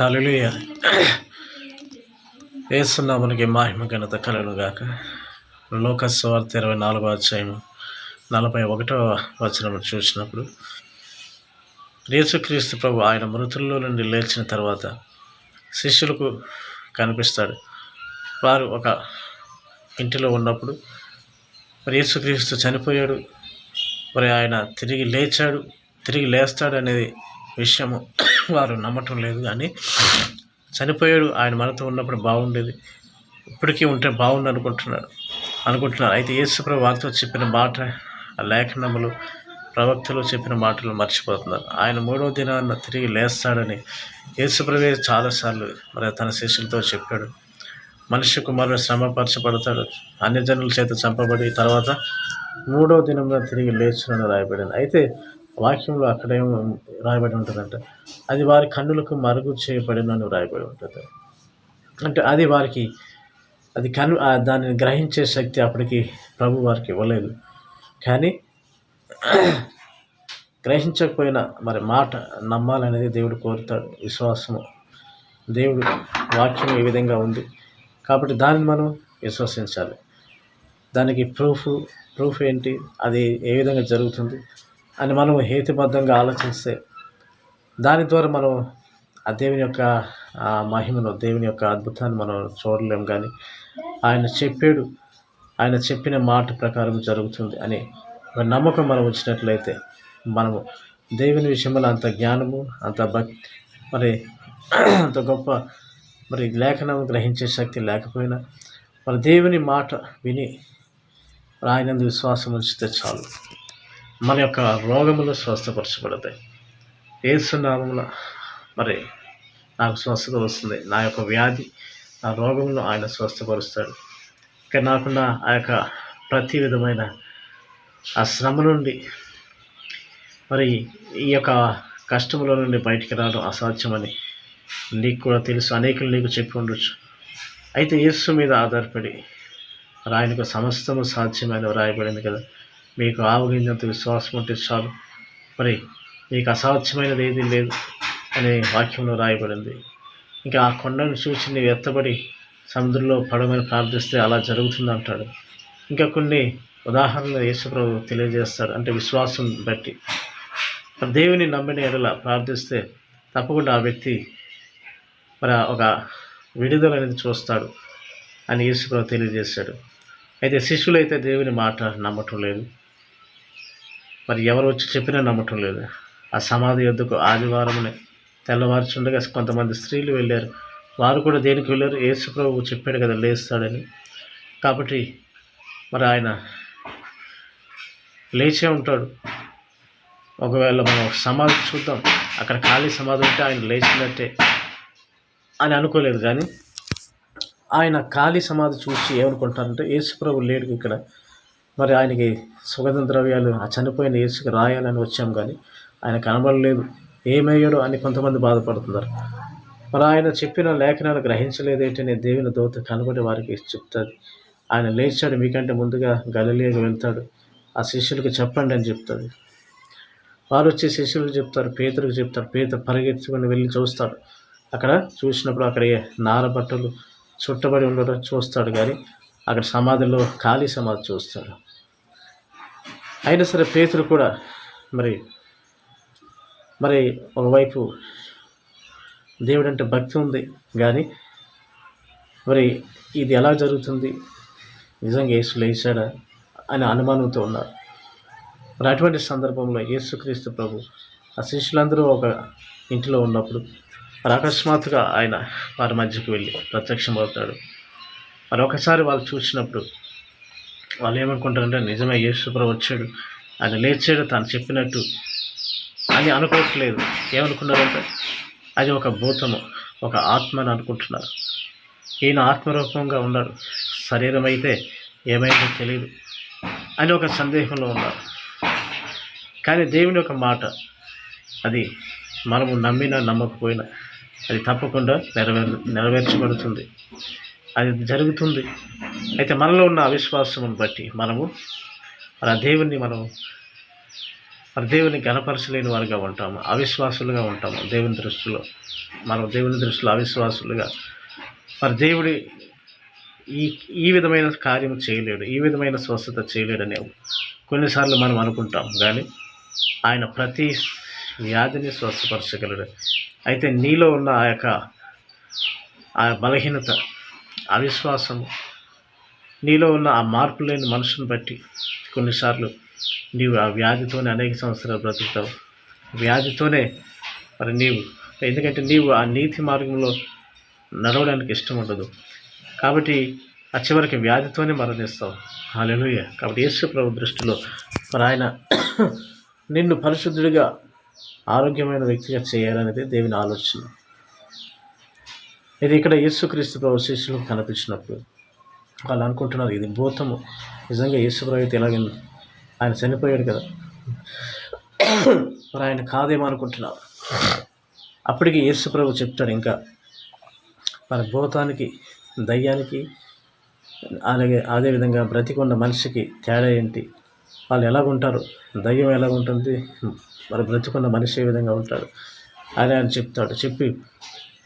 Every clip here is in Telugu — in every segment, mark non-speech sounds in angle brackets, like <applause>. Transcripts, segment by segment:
హల్లెలూయ. వేస్తున్నామునికి మహిమ ఘనత కలలుగాక గాక లోక స్వార్థ ఇరవై నాలుగో అధ్యాయం నలభై ఒకటో వచనం చూసినప్పుడు యేసుక్రీస్తు ప్రభు ఆయన మృతుల్లో నుండి లేచిన తర్వాత శిష్యులకు కనిపిస్తాడు. వారు ఒక ఇంటిలో ఉన్నప్పుడు మరి యేసుక్రీస్తు చనిపోయాడు మరి ఆయన తిరిగి లేచాడు తిరిగి లేస్తాడు అనేది విషయము. వారు నమ్మటం లేదు కానీ చనిపోయాడు ఆయన మనతో ఉన్నప్పుడు బాగుండేది. ఇప్పటికీ ఉంటే బాగుంది అనుకుంటున్నాడు అనుకుంటున్నారు. అయితే యేసుప్రభు వారితో చెప్పిన మాట ఆ లేఖనములు ప్రవక్తలు చెప్పిన మాటలు మర్చిపోతున్నారు. ఆయన మూడో దినాన్న తిరిగి లేస్తాడని యేసుప్రభే చాలాసార్లు మరి తన శిష్యులతో చెప్పాడు. మనిషి కుమారుడు శ్రమపరచబడతాడు అన్ని జనుల చేత చంపబడి తర్వాత మూడో దినంలో తిరిగి లేచునని రాయబడింది. అయితే వాక్యంలో అక్కడేమో రాయబడి ఉంటుందంట. అది వారి కన్నులకు మరుగు చేయబడినని రాయబడి ఉంటుంది. అంటే అది వారికి అది కను దానిని గ్రహించే శక్తి అప్పటికి ప్రభు వారికి ఇవ్వలేదు. కానీ గ్రహించకపోయినా మరి మాట నమ్మాలనేది దేవుడు కోరుతాడు విశ్వాసము. దేవుడు వాక్యం ఏ విధంగా ఉంది. కాబట్టి దాన్ని మనం విశ్వసించాలి. దానికి ప్రూఫ్ ప్రూఫ్ ఏంటి? అది ఏ విధంగా జరుగుతుంది? అని మనం హేతుబద్ధంగా ఆలోచిస్తే దాని ద్వారా మనం ఆ దేవుని యొక్క మహిమను దేవుని యొక్క అద్భుతాన్ని మనం చూడలేం కానీ ఆయన చెప్పాడు ఆయన చెప్పిన మాట ప్రకారం జరుగుతుంది అని ఒక నమ్మకం మనం ఉంచినట్లయితే మనము దేవుని విషయంలో అంత జ్ఞానము అంత భక్తి మరి <clears throat> అంత గొప్ప మరి లేఖనం గ్రహించే శక్తి లేకపోయినా మరి దేవుని మాట విని మరి ఆయనందు విశ్వాసం ఉంచితే చాలు. మన యొక్క రోగములు స్వస్థపరచబడతాయి. ఏసునామముల మరి నాకు స్వస్థత వస్తుంది. నా యొక్క వ్యాధి నా రోగములను ఆయన స్వస్థపరుస్తాడు. ఇక నాకున్న ఆ యొక్క ప్రతి విధమైన ఆ శ్రమ నుండి మరి ఈ యొక్క కష్టముల నుండి బయటికి రావడం అసాధ్యమని నీకు కూడా తెలుసు. అనేకులు నీకు చెప్పి ఉండొచ్చు. అయితే యేసు మీద ఆధారపడి రాయనకు సమస్తము సాధ్యమైన వ్రాయబడింది కదా. మీకు ఆవగింజంత విశ్వాసం ఉంటే చాలు. మరి మీకు అసాధ్యమైనది ఏది లేదు అనే వాక్యంలో రాయబడింది. ఇంకా ఆ కొండను చూసి నీవు ఎత్తబడి సముద్రంలో పడమని ప్రార్థిస్తే అలా జరుగుతుంది అంటాడు. ఇంకా కొన్ని ఉదాహరణలు యేసుప్రభు తెలియజేస్తాడు. అంటే విశ్వాసం బట్టి. మరి దేవుని నమ్మిన ఎడల ప్రార్థిస్తే తప్పకుండా ఆ వ్యక్తి మరి ఒక విడుదల అనేది చూస్తాడు అని యేసుప్రభు తెలియజేశాడు. అయితే శిష్యులైతే దేవుని మాట నమ్మటం లేదు. మరి ఎవరు వచ్చి చెప్పినా నమ్మటం లేదు. ఆ సమాధి యొద్దకు ఆదివారమునే తెల్లవారుచుండగా కొంతమంది స్త్రీలు వెళ్ళారు. వారు కూడా దేనికి వెళ్ళారు? యేసుప్రభు చెప్పాడు కదా లేస్తాడని. కాబట్టి మరి ఆయన లేచే ఉంటాడు. ఒకవేళ మనం సమాధి చూద్దాం. అక్కడ ఖాళీ సమాధి ఉంటే ఆయన లేచినట్టే అని అనుకోలేదు కానీ ఆయన ఖాళీ సమాధి చూసి ఏమనుకుంటారంటే యేసుప్రభు లేడు ఇక్కడ. మరి ఆయనకి సుగంధ ద్రవ్యాలు ఆ చనిపోయిన ఏసుకు రాయాలని వచ్చాం కానీ ఆయన కనబడలేదు. ఏమయ్యాడో అని కొంతమంది బాధపడుతున్నారు. మరి ఆయన చెప్పిన లేఖనాలు గ్రహించలేదేంటనే దేవుని దోత కనబడి వారికి చెప్తుంది ఆయన లేచాడు మీకంటే ముందుగా గలిలేకి వెళ్తాడు. ఆ శిష్యులకు చెప్పండి అని చెప్తుంది వారు వచ్చి శిష్యులకు చెప్తారు పేదలకు చెప్తారు. పేద పరిగెత్తుకొని వెళ్ళి చూస్తాడు. అక్కడ చూసినప్పుడు అక్కడ నార బట్టలు చుట్టబడి ఉండడం చూస్తాడు కానీ అక్కడ సమాధిలో ఖాళీ సమాధి చూస్తాడు. అయినా సరే పేతులు కూడా మరి మరి ఒకవైపు దేవుడు అంటే భక్తి ఉంది కానీ మరి ఇది ఎలా జరుగుతుంది? నిజంగా యేసు లేచాడా అని అనుమానంతో ఉన్నారు. మరి అటువంటి సందర్భంలో యేసుక్రీస్తు ప్రభు ఆ శిష్యులందరూ ఒక ఇంటిలో ఉన్నప్పుడు మరి అకస్మాత్తుగా ఆయన వారి మధ్యకు వెళ్ళి ప్రత్యక్షమవుతాడు. మరి ఒకసారి వాళ్ళు చూసినప్పుడు వాళ్ళు ఏమనుకుంటారంటే నిజమే యేసుప్రభు వచ్చాడు. ఆయన లేచాడు తాను చెప్పినట్టు. అని అనుకోవట్లేదు. ఏమనుకున్నారంటే అది ఒక భూతము ఒక ఆత్మ అని అనుకుంటున్నారు. ఈయన ఆత్మరూపంగా ఉన్నాడు. శరీరం అయితే ఏమైందో తెలియదు అని ఒక సందేహంలో ఉన్నారు. కానీ దేవుని యొక్క మాట అది మనము నమ్మినా నమ్మకపోయినా అది తప్పకుండా నెరవేర్ నెరవేర్చబడుతుంది. అది జరుగుతుంది. అయితే మనలో ఉన్న అవిశ్వాసమును బట్టి మనము మన దేవుణ్ణి మనం మన దేవుని గణపరచలేని వారిగా ఉంటాము అవిశ్వాసులుగా ఉంటాము దేవుని దృష్టిలో. మనం దేవుని దృష్టిలో అవిశ్వాసులుగా మరి దేవుడి ఈ ఈ విధమైన కార్యం చేయలేడు ఈ విధమైన స్వస్థత చేయలేడని కొన్నిసార్లు మనం అనుకుంటాం. కానీ ఆయన ప్రతి వ్యాధిని స్వస్థపరచగలడు. అయితే నీలో ఉన్న ఆ యొక్క ఆ బలహీనత అవిశ్వాసము. నీలో ఉన్న ఆ మార్పు లేని మనసును బట్టి కొన్నిసార్లు నీవు ఆ వ్యాధితోనే అనేక సంవత్సరాలు బ్రతుకుతావు. వ్యాధితోనే మరి నీవు ఎందుకంటే నీవు ఆ నీతి మార్గంలో నడవడానికి ఇష్టం ఉండదు. కాబట్టి ఆ చివరికి వ్యాధితోనే మరణిస్తావు. హాలెలుయ కాబట్టి యేసు ప్రభు దృష్టిలో మరి ఆయన నిన్ను పరిశుద్ధుడిగా ఆరోగ్యమైన వ్యక్తిగా చేయాలనేది దేవుని ఆలోచన. ఇది ఇక్కడ యేసుక్రీస్తు ప్రభు శిష్యులకు కనిపించినప్పుడు వాళ్ళు అనుకుంటున్నారు ఇది భూతము. నిజంగా యేసు ఎలాగింది అయితే ఆయన చనిపోయాడు కదా. మరి ఆయన కాదేమో అనుకుంటున్నారు. అప్పటికి యేసు ప్రభు చెప్తాడు ఇంకా మన భూతానికి దయ్యానికి అలాగే అదేవిధంగా బ్రతికున్న మనిషికి తేడా ఏంటి? వాళ్ళు ఎలాగుంటారు దయ్యం ఎలాగుంటుంది మరి బ్రతికున్న మనిషి ఏ విధంగా ఉంటాడు? అని ఆయన చెప్తాడు. చెప్పి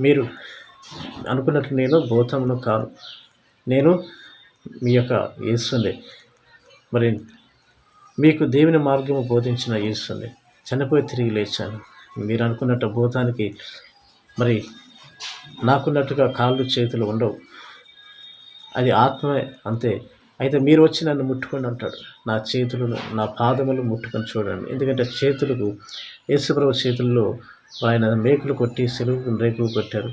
మీరు అనుకున్నట్టు నేను భూతమును కాను. నేను మీ యొక్క యేసుని. మరి మీకు దేవుని మార్గము బోధించిన యేసుని. చనిపోయి తిరిగి లేచాను. మీరు అనుకున్నట్టు భూతానికి మరి నాకున్నట్టుగా కాళ్ళు చేతులు ఉండవు. అది ఆత్మే అంతే. అయితే మీరు వచ్చి నన్ను ముట్టుకొని అంటాడు. నా చేతులను నా పాదములు ముట్టుకొని చూడండి. ఎందుకంటే చేతులకు యేసుప్రభు చేతుల్లో ఆయన మేకులు కొట్టి సెలువు రేకులు కొట్టారు.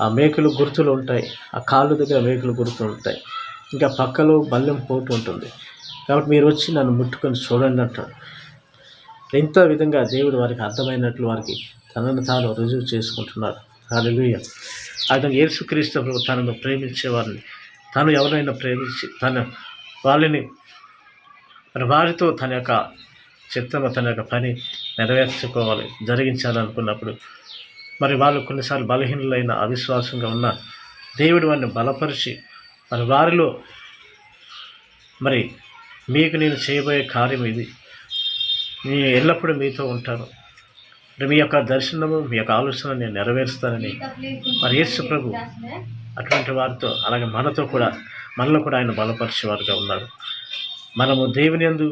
ఆ మేకలు గుర్తులు ఉంటాయి. ఆ కాళ్ళు దగ్గర మేకులు గుర్తులు ఉంటాయి. ఇంకా పక్కలో బల్లెం పోటు ఉంటుంది. కాబట్టి మీరు వచ్చి నన్ను ముట్టుకొని చూడండి అంటాడు. ఇంత విధంగా దేవుడు వారికి అర్థమైనట్లు వారికి తనను తాను రుజువు చేసుకుంటున్నారు హాలెలూయ అతను యేసుక్రీస్తు తనను ప్రేమించే వారిని తను ఎవరైనా ప్రేమించి తన వాళ్ళని మరి వారితో తన యొక్క చిత్తము తన యొక్క పని నెరవేర్చుకోవాలి జరిగించాలనుకున్నప్పుడు మరి వాళ్ళు కొన్నిసార్లు బలహీనులైన అవిశ్వాసంగా ఉన్న దేవుడు వారిని బలపరిచి మరి వారిలో మరి మీకు నేను చేయబోయే కార్యం ఇది. నేను ఎల్లప్పుడూ మీతో ఉంటాను. మరి మీ యొక్క దర్శనము మీ యొక్క ఆలోచన నేను నెరవేరుస్తానని మరి యేసు ప్రభు అటువంటి వారితో అలాగే మనతో కూడా మనలో కూడా ఆయన బలపరిచేవారుగా ఉన్నాడు మనము దేవుని యందు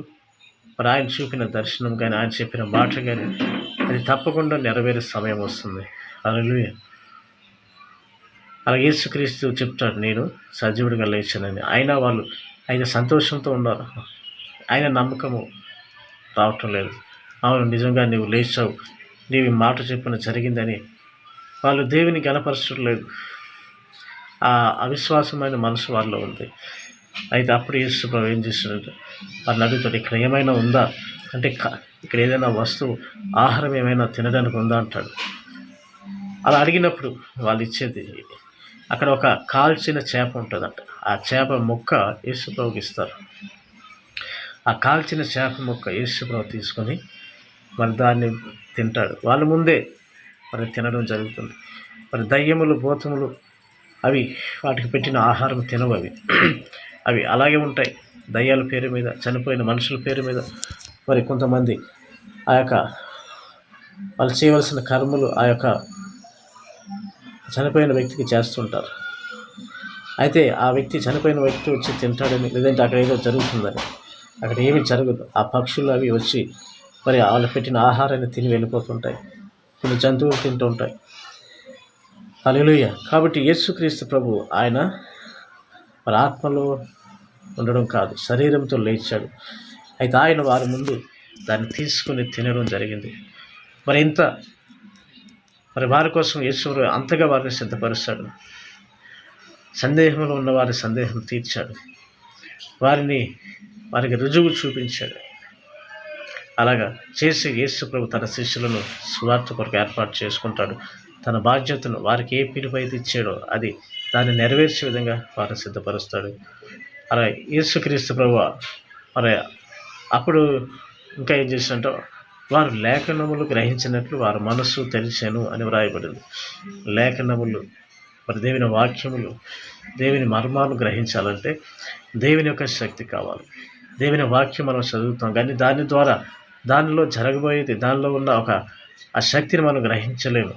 మరి ఆయన చూపిన దర్శనం కానీ ఆయన చెప్పిన మాట కానీ అది తప్పకుండా నెరవేరే సమయం వస్తుంది. అలలుయ అలాగే యేసుక్రీస్తు చెప్తాడు నేను సజీవుడిగా లేచానని. అయినా వాళ్ళు ఆయన సంతోషంతో ఉన్నారు. ఆయన నమ్మకము రావటం లేదు. అవును నిజంగా నువ్వు లేచావు. నీవు ఈ మాట చెప్పిన జరిగిందని. వాళ్ళు దేవుని గణపరచడం లేదు. ఆ అవిశ్వాసమైన మనసు వాళ్ళలో ఉంది. అయితే అప్పుడు యేసు ప్రభు ఏం చేస్తున్నాడు వాళ్ళని అడుగుతాడు ఇక్కడ ఏమైనా ఉందా? అంటే ఇక్కడ ఏదైనా వస్తువు ఆహారం ఏమైనా తినడానికి ఉందా అంటాడు. అలా అడిగినప్పుడు వాళ్ళు ఇచ్చేది అక్కడ ఒక కాల్చిన చేప ఉంటుందంట. ఆ చేప ముక్క యేసుప్రభుకి ఇస్తారు. ఆ కాల్చిన చేప ముక్క యేసుప్రభు తీసుకొని మరి దాన్ని తింటాడు. వాళ్ళ ముందే మరి తినడం జరుగుతుంది. మరి దయ్యములు భూతములు అవి వాటికి పెట్టిన ఆహారం తినవు అవి. అవి అలాగే ఉంటాయి. దయ్యాల పేరు మీద చనిపోయిన మనుషుల పేరు మీద మరి కొంతమంది ఆ యొక్క వాళ్ళు చేయవలసిన కర్మలు ఆ యొక్క చనిపోయిన వ్యక్తికి చేస్తుంటారు. అయితే ఆ వ్యక్తి చనిపోయిన వ్యక్తి వచ్చి తింటాడని లేదంటే అక్కడ ఏదో జరుగుతుందని అక్కడ ఏమీ జరగదు. ఆ పక్షులు అవి వచ్చి మరి వాళ్ళు పెట్టిన ఆహారాన్ని తిని వెళ్ళిపోతుంటాయి కొన్ని జంతువులు తింటూ ఉంటాయి. కాబట్టి యేసుక్రీస్తు ప్రభు ఆయన మరి ఆత్మలో ఉండడం కాదు శరీరంతో లేచాడు. అయితే ఆయన వారి ముందు దాన్ని తీసుకుని తినడం జరిగింది. మరి ఇంత మరి వారి కోసం యేసుడు అంతగా వారిని సిద్ధపరుస్తాడు. సందేహంలో ఉన్న వారి సందేహం తీర్చాడు. వారిని వారికి రుజువు చూపించాడు. అలాగా చేసి యేసు ప్రభు తన శిష్యులను సువార్త కొరకు ఏర్పాటు చేసుకుంటాడు. తన బాధ్యతను వారికి ఏ పిలుపు అయితే ఇచ్చాడో అది దాన్ని నెరవేర్చే విధంగా వారిని సిద్ధపరుస్తాడు. అలా యేసుక్రీస్తు ప్రభు మరి అప్పుడు ఇంకా ఏం చేసినట్టు వారు లేఖనములు గ్రహించినట్లు వారి మనస్సు తెలిసాను అని వ్రాయబడింది. లేఖనములు మరి దేవుని వాక్యములు దేవుని మర్మాలు గ్రహించాలంటే దేవుని యొక్క శక్తి కావాలి. దేవుని వాక్యం మనం చదువుతాం కానీ దాని ద్వారా దానిలో జరగబోయేది దానిలో ఉన్న ఒక ఆ శక్తిని మనం గ్రహించలేము.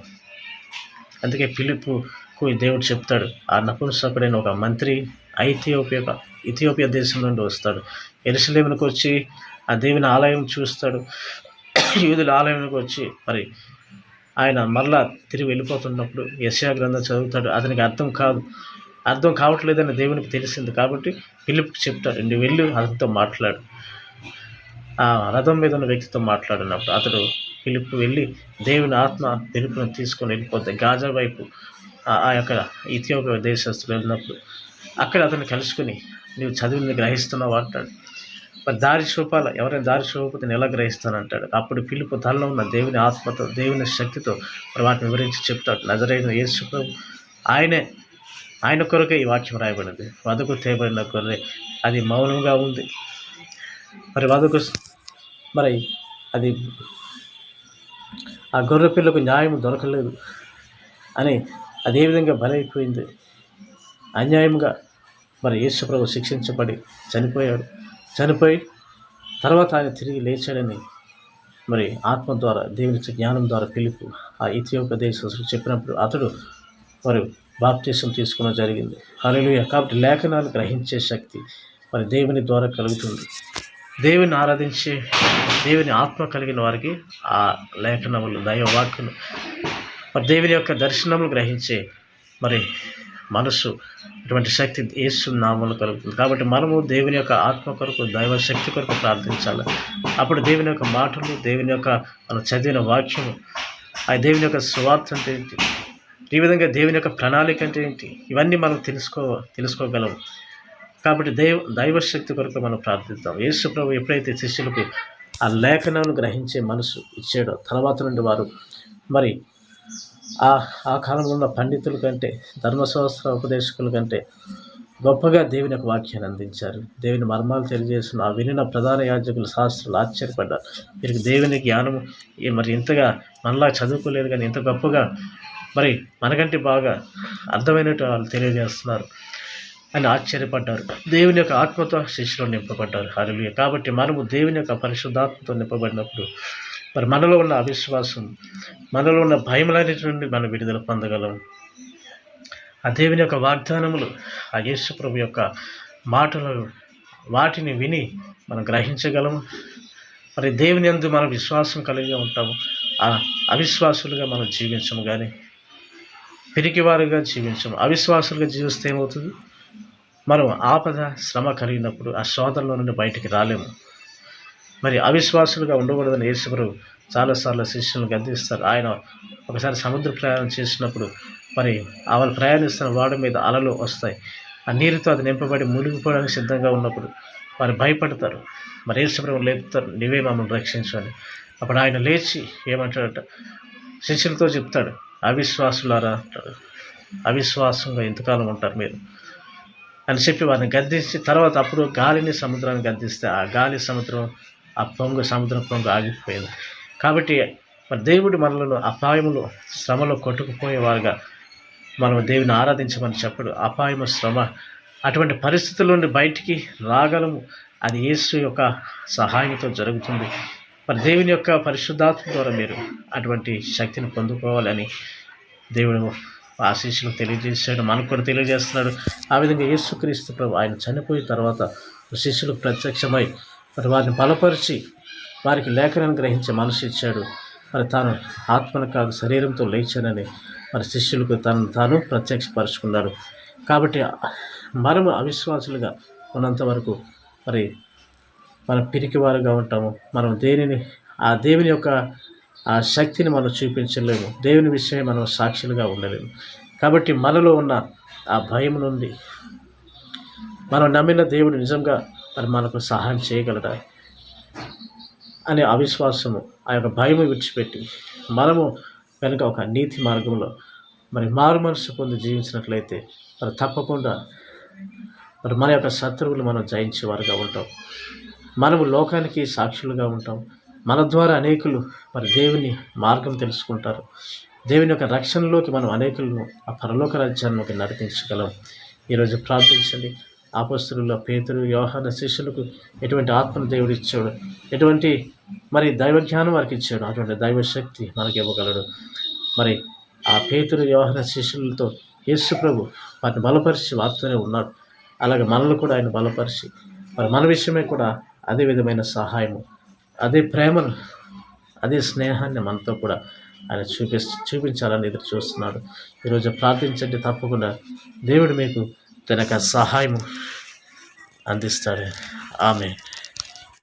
అందుకే పిలుపుకు దేవుడు చెప్తాడు ఆ నపుంసకుడైన ఒక మంత్రి ఐథియోపియా ఇథియోపియా దేశం నుండి వస్తాడు. ఎరుసలేమునికి వచ్చి ఆ దేవుని ఆలయం చూస్తాడు. యూదుల ఆలయంకి వచ్చి మరి ఆయన మరలా తిరిగి వెళ్ళిపోతున్నప్పుడు యశా గ్రంథం చదువుతాడు. అతనికి అర్థం కాదు. అర్థం కావట్లేదని దేవునికి తెలిసింది కాబట్టి పిలుపుకి చెప్తాడు. నువ్వు వెళ్ళి అతనితో మాట్లాడు. ఆ రథం మీద ఉన్న వ్యక్తితో మాట్లాడినప్పుడు అతడు పిలుపు వెళ్ళి దేవుని ఆత్మ పిలుపుని తీసుకొని వెళ్ళిపోతే గాజా వైపు ఆ- ఆ యొక్క ఇథియోపియా దేశస్తులు వెళ్ళినప్పుడు అక్కడ అతన్ని కలుసుకుని నీవు చదివింది గ్రహిస్తున్నావు అంటాడు. మరి దారి చూపాల? ఎవరైనా దారి చూపకపోతే నేను ఎలా గ్రహిస్తానంటాడు అప్పుడు పిలుపు తనలో ఉన్న దేవుని ఆత్మతో దేవుని శక్తితో మరి వాటిని వివరించి చెప్తాడు. నజరైన యేసు ఆయనే ఆయన కొరకే ఈ వాక్యం రాయబడింది. వదకు తేబడిన గొర్రె అది మౌనంగా ఉంది. మరి వదకు మరి అది ఆ గొర్రె పిల్లకు న్యాయం దొరకలేదు అని అదే విధంగా బలైపోయింది? అన్యాయంగా మరి యేసుప్రభు శిక్షించబడి చనిపోయాడు. చనిపోయి తర్వాత ఆయన తిరిగి లేచాడని మరి ఆత్మ ద్వారా దేవుని జ్ఞానం ద్వారా పిలుపు ఆ ఇథియోపియా దేశస్తుడు చెప్పినప్పుడు అతడు మరి బాప్తీసం తీసుకోవడం జరిగింది. హల్లెలూయా. కాబట్టి లేఖనాలు గ్రహించే శక్తి మరి దేవుని ద్వారా కలుగుతుంది. దేవుని ఆరాధించే దేవుని ఆత్మ కలిగిన వారికి ఆ లేఖనములు దైవవాక్యులు మరి దేవుని యొక్క దర్శనములు గ్రహించే మరి మనసు అటువంటి శక్తి యేసు నామములు కలుగుతుంది కాబట్టి మనము దేవుని యొక్క ఆత్మ కొరకు దైవ శక్తి కొరకు ప్రార్థించాలి. అప్పుడు దేవుని యొక్క మాటలు దేవుని యొక్క మనం చదివిన వాక్యము ఆ దేవుని యొక్క స్వార్థం అంటే ఏంటి? ఈ విధంగా దేవుని యొక్క ప్రణాళిక అంటే ఏంటి? ఇవన్నీ మనం తెలుసుకో తెలుసుకోగలం. కాబట్టి దైవ దైవశక్తి కొరకు మనం ప్రార్థిద్దాం. యేసు ప్రభు ఎప్పుడైతే శిష్యులకు ఆ లేఖనాలను గ్రహించే మనసు ఇచ్చాడో తర్వాత నుండి వారు మరి ఆ ఆ కాలంలో ఉన్న పండితుల కంటే ధర్మశాస్త్ర ఉపదేశకుల కంటే గొప్పగా దేవుని యొక్క వాక్యాన్ని అందించారు. దేవుని మర్మాలు తెలియజేసిన ఆ వినిన ప్రధాన యాజకులు శాస్త్రాలు ఆశ్చర్యపడ్డారు. వీరికి దేవుని జ్ఞానము మరి ఇంతగా మనలా చదువుకోలేదు కానీ ఇంత గొప్పగా మరి మనకంటే బాగా అర్థమైనట్టు వాళ్ళు తెలియజేస్తున్నారు అని ఆశ్చర్యపడ్డారు. దేవుని యొక్క ఆత్మతో శిష్యులు నింపబడ్డారు. హరిలియ కాబట్టి మనము దేవుని యొక్క పరిశుద్ధాత్మతో నింపబడినప్పుడు మరి మనలో ఉన్న అవిశ్వాసం మనలో ఉన్న భయములనేటి నుండి మనం విడుదల పొందగలం. ఆ దేవుని యొక్క వాగ్దానములు ఆ యేసుప్రభు యొక్క మాటలు వాటిని విని మనం గ్రహించగలము మరి దేవుని అందు మనం విశ్వాసం కలిగి ఉంటాము. ఆ అవిశ్వాసులుగా మనం జీవించము కానీ పిరికివారుగా జీవించము. అవిశ్వాసులుగా జీవిస్తే ఏమవుతుంది? మనం ఆపద శ్రమ కలిగినప్పుడు ఆ శోధనలో నుండి బయటికి రాలేము. మరి అవిశ్వాసులుగా ఉండకూడదని యేసుప్రభు చాలాసార్లు శిష్యులను గద్దిస్తారు. ఆయన ఒకసారి సముద్ర ప్రయాణం చేసినప్పుడు మరి ఆ వాళ్ళు ప్రయాణిస్తున్న వాడు మీద అలలు వస్తాయి. ఆ నీరుతో అది నింపబడి మునిగిపోవడానికి సిద్ధంగా ఉన్నప్పుడు వారు భయపడతారు. మరి యేసుప్రభు లేపుతారు. నీవే మమ్మల్ని రక్షించని అప్పుడు ఆయన లేచి ఏమంటాడట? శిష్యులతో చెప్తాడు. అవిశ్వాసులారా అంటాడు. అవిశ్వాసంగా ఎంతకాలం ఉంటారు మీరు. అని చెప్పి వారిని గద్దించి తర్వాత అప్పుడు గాలిని సముద్రాన్ని గద్దిస్తే ఆ గాలి సముద్రం ఆ పొంగు సముద్రం పొంగు ఆగిపోయింది. కాబట్టి మరి దేవుడి మనలను అపాయములు శ్రమలో కొట్టుకుపోయేవారుగా మనం దేవుని ఆరాధించమని చెప్పడు. అపాయము శ్రమ అటువంటి పరిస్థితుల నుండి బయటికి రాగలము. అది యేసు యొక్క సహాయంతో జరుగుతుంది. మరి దేవుని యొక్క పరిశుద్ధాత్మ ద్వారా మీరు అటువంటి శక్తిని పొందుకోవాలని దేవుడు ఆశీస్సులు తెలియజేశాడు మనకు కూడా తెలియజేస్తున్నాడు. ఆ విధంగా యేసుక్రీస్తు ప్రభు ఆయన చనిపోయిన తర్వాత శిష్యులు ప్రత్యక్షమై మరి వారిని బలపరిచి వారికి లేఖనాన్ని గ్రహించే మనసు ఇచ్చాడు. మరి తాను ఆత్మను కాదు శరీరంతో లేచానని మరి శిష్యులకు తను తాను ప్రత్యక్షపరుచుకున్నాడు. కాబట్టి మనము అవిశ్వాసులుగా ఉన్నంత వరకు మరి మనం పిరికివారుగా ఉంటాము. మనం దేనిని ఆ దేవుని యొక్క ఆ శక్తిని మనం చూపించలేము. దేవుని విషయమే మనం సాక్షులుగా ఉండలేము. కాబట్టి మనలో ఉన్న ఆ భయం నుండి మనం నమ్మిన దేవుడు నిజంగా మరి మనకు సహాయం చేయగలదా అనే అవిశ్వాసము ఆ యొక్క భయము విడిచిపెట్టి మనము కనుక ఒక నీతి మార్గంలో మరి మారు మనసు పొంది జీవించినట్లయితే మరి తప్పకుండా మరి మన యొక్క శత్రువులు మనం జయించేవారుగా ఉంటాం. మనము లోకానికి సాక్షులుగా ఉంటాం. మన ద్వారా అనేకులు మరి దేవుని మార్గం తెలుసుకుంటారు. దేవుని యొక్క రక్షణలోకి మనం అనేకులను ఆ పరలోక రాజ్యాల్లోకి నడిపించగలం. ఈరోజు ప్రార్థించండి. ఆపస్తులలో పేతురు వ్యవహార శిష్యులకు ఎటువంటి ఆత్మను దేవుడు ఇచ్చాడు? ఎటువంటి మరి దైవ జ్ఞానం వారికి ఇచ్చాడు? అటువంటి దైవ శక్తి మనకి ఇవ్వగలడు. మరి ఆ పేతురు వ్యవహార శిష్యులతో యేసు ప్రభు వారిని బలపరిచి వారితోనే ఉన్నాడు. అలాగే మనల్ని కూడా ఆయన బలపరిచి మరి మన విషయమే కూడా అదే విధమైన సహాయము అదే ప్రేమను అదే స్నేహాన్ని మనతో కూడా ఆయన చూపి చూపించాలని ఎదురు చూస్తున్నాడు. ఈరోజు ప్రార్థించండి తప్పకుండా. దేవుడు మీకు తనకు సహాయం అందిస్తాడు. ఆమె